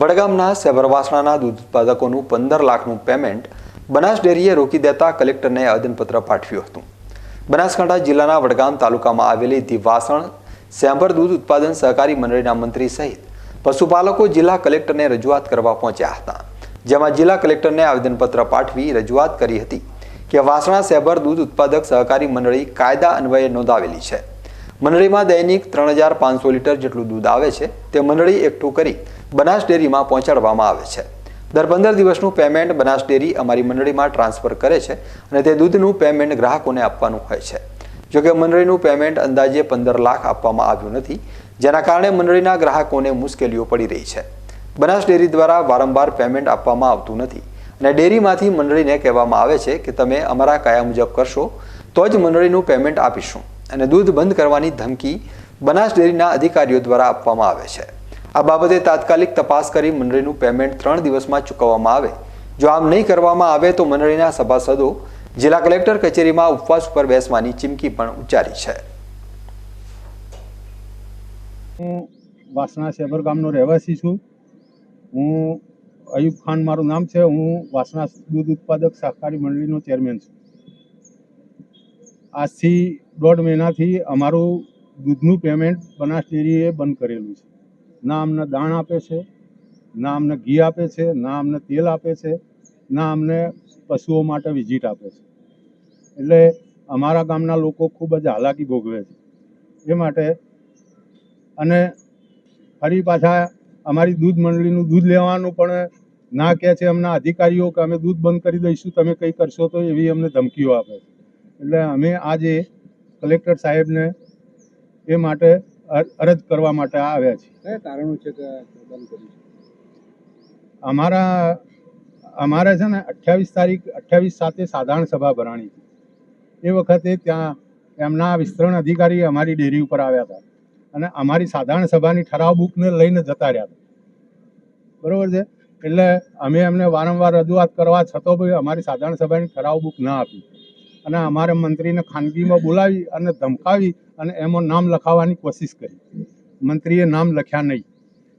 વડગામના સેવરવાસણાના દૂધ ઉત્પાદકોનું પંદર લાખનું પેમેન્ટ બનાસ ડેરીએ રોકી દેતા કલેક્ટરને આવેદનપત્ર પાઠવ્યું હતું. બનાસકાંઠા જિલ્લાના વડગામ તાલુકામાં આવેલી ધી વાસણ સેમ્બર દૂધ ઉત્પાદન સહકારી મંડળીના મંત્રી સહિત પશુપાલકો જિલ્લા કલેક્ટરને રજૂઆત કરવા પહોંચ્યા હતા. જેમાં જિલ્લા કલેક્ટરને આવેદનપત્ર પાઠવી રજૂઆત કરી હતી કે વાસણા સેબર દૂધ ઉત્પાદક સહકારી મંડળી કાયદા અન્વયે નોંધાવેલી છે. મંડળીમાં દૈનિક ત્રણ હજાર પાંચસો લીટર જેટલું દૂધ આવે છે, તે મંડળી એકઠું કરી બનાસ ડેરીમાં પહોંચાડવામાં આવે છે. દર પંદર દિવસનું પેમેન્ટ બનાસ ડેરી અમારી મંડળીમાં ટ્રાન્સફર કરે છે અને તે દૂધનું પેમેન્ટ ગ્રાહકોને આપવાનું હોય છે. જોકે મંડળીનું પેમેન્ટ અંદાજે પંદર લાખ આપવામાં આવ્યું નથી, જેના કારણે મંડળીના ગ્રાહકોને મુશ્કેલીઓ પડી રહી છે. બનાસ ડેરી દ્વારા વારંવાર પેમેન્ટ આપવામાં આવતું નથી અને ડેરીમાંથી મંડળીને કહેવામાં આવે છે કે તમે અમારા કયા મુજબ કરશો, તો જ મંડળીનું પેમેન્ટ આપીશું. અને દૂધ બંધ કરવાની ધમકી બનાસ ડેરીના અધિકારીઓ દ્વારા આપવામાં આવે છે. આ બાબતે તાત્કાલિક તપાસ કરી મંડળીનું પેમેન્ટ ત્રણ દિવસમાં ચૂકવવામાં આવે. જો આમ નહીં કરવામાં આવે તો મંડળીના સભાસદો જિલ્લા કલેક્ટર કચેરીમાં ઉપવાસ ઉપર બેસવાની ચીમકી પણ ઉચ્ચારી છે. હું વાસણા સેબર ગામનો રહેવાસી છું. હું અયુબ ખાન મારું નામ છે. હું વાસણા દૂધ ઉત્પાદક સહકારી મંડળીનો ચેરમેન છું. આજથી દોઢ મહિનાથી અમારું દૂધનું પેમેન્ટ બનાસ ડેરીએ બંધ કરેલું છે. ના અમને દાણ આપે છે, ના અમને ઘી આપે છે, ના અમને તેલ આપે છે, ના અમને પશુઓ માટે વિઝિટ આપે છે. એટલે અમારા ગામના લોકો ખૂબ જ હાલાકી ભોગવે છે. એ માટે અને ફરી પાછા અમારી દૂધ મંડળીનું દૂધ લેવાનું પણ ના કહે છે અમના અધિકારીઓ કે અમે દૂધ બંધ કરી દઈશું, તમે કંઈ કરશો તો એવી અમને ધમકીઓ આપે છે. એટલે અમે આજે કલેક્ટર સાહેબને એ માટે અરજ કરવા માટે આવ્યા છીએ. કયા કારણો છે કે બંધ કર્યું છે? અમારા અમારે છે ને અઠ્યાવીસ તારીખ અઠ્યાવીસ સાથે સાધારણ સભા ભરાણી હતી. એ વખતે ત્યાં એમના વિસ્તરણ અધિકારી અમારી ડેરી ઉપર આવ્યા હતા અને અમારી સાધારણ સભાની ઠરાવ બુકને લઈને જતા રહ્યા હતા. બરોબર છે? એટલે અમે એમને વારંવાર રજૂઆત કરવા છતાં પણ અમારી સાધારણ સભાની ઠરાવ બુક ના આપી. અને અમારે મંત્રીને ખાનગીમાં બોલાવી અને ધમકાવી અને એમાં નામ લખાવવાની કોશિશ કરી. મંત્રીએ નામ લખ્યા નહીં.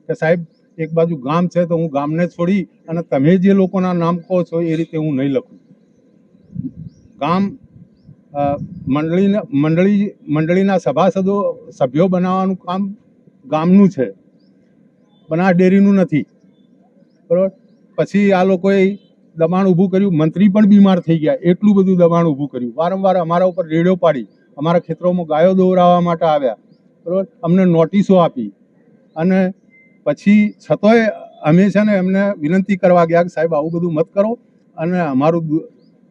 કે સાહેબ, એક બાજુ ગામ છે તો હું ગામને છોડી અને તમે જે લોકોના નામ કહો છો એ રીતે હું નહીં લખું. ગામ મંડળીને, મંડળી, મંડળીના સભાસદો, સભ્યો બનાવવાનું કામ ગામનું છે. બનાસ ડેરીનું નથી. બરાબર? પછી આ લોકોએ દબાણ ઊભું કર્યું, મંત્રી પણ બીમાર થઈ ગયા, એટલું બધું દબાણ ઊભું કર્યું. વારંવાર અમારા ઉપર રેડિયો પાડી, અમારા ખેતરોમાં ગાયો દોરાવવા માટે આવ્યા, બરાબર? અમને નોટિસો આપી. અને પછી છતોય અમે છે ને એમને વિનંતી કરવા ગયા કે સાહેબ, આવું બધું મત કરો અને અમારું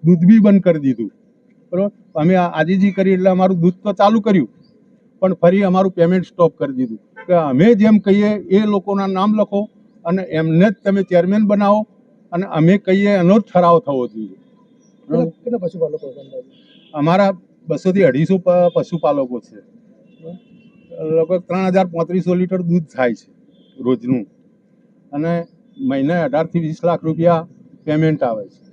દૂધ બી બંધ કરી દીધું, બરાબર? અમે આજીજી કરી એટલે અમારું દૂધ તો ચાલુ કર્યું, પણ ફરી અમારું પેમેન્ટ સ્ટોપ કરી દીધું. કે અમે જેમ કહીએ એ લોકોના નામ લખો અને એમને જ તમે ચેરમેન બનાવો અને અમે કહીએ એનો જ ઠરાવ થવો જોઈએ. કેટલા પશુપાલકો અમારા બસોથી અઢીસો પશુપાલકો છે. લગભગ ત્રણ હજાર પાંત્રીસો લીટર દૂધ થાય છે રોજનું. અને મહિને અઢારથી વીસ લાખ રૂપિયા પેમેન્ટ આવે છે.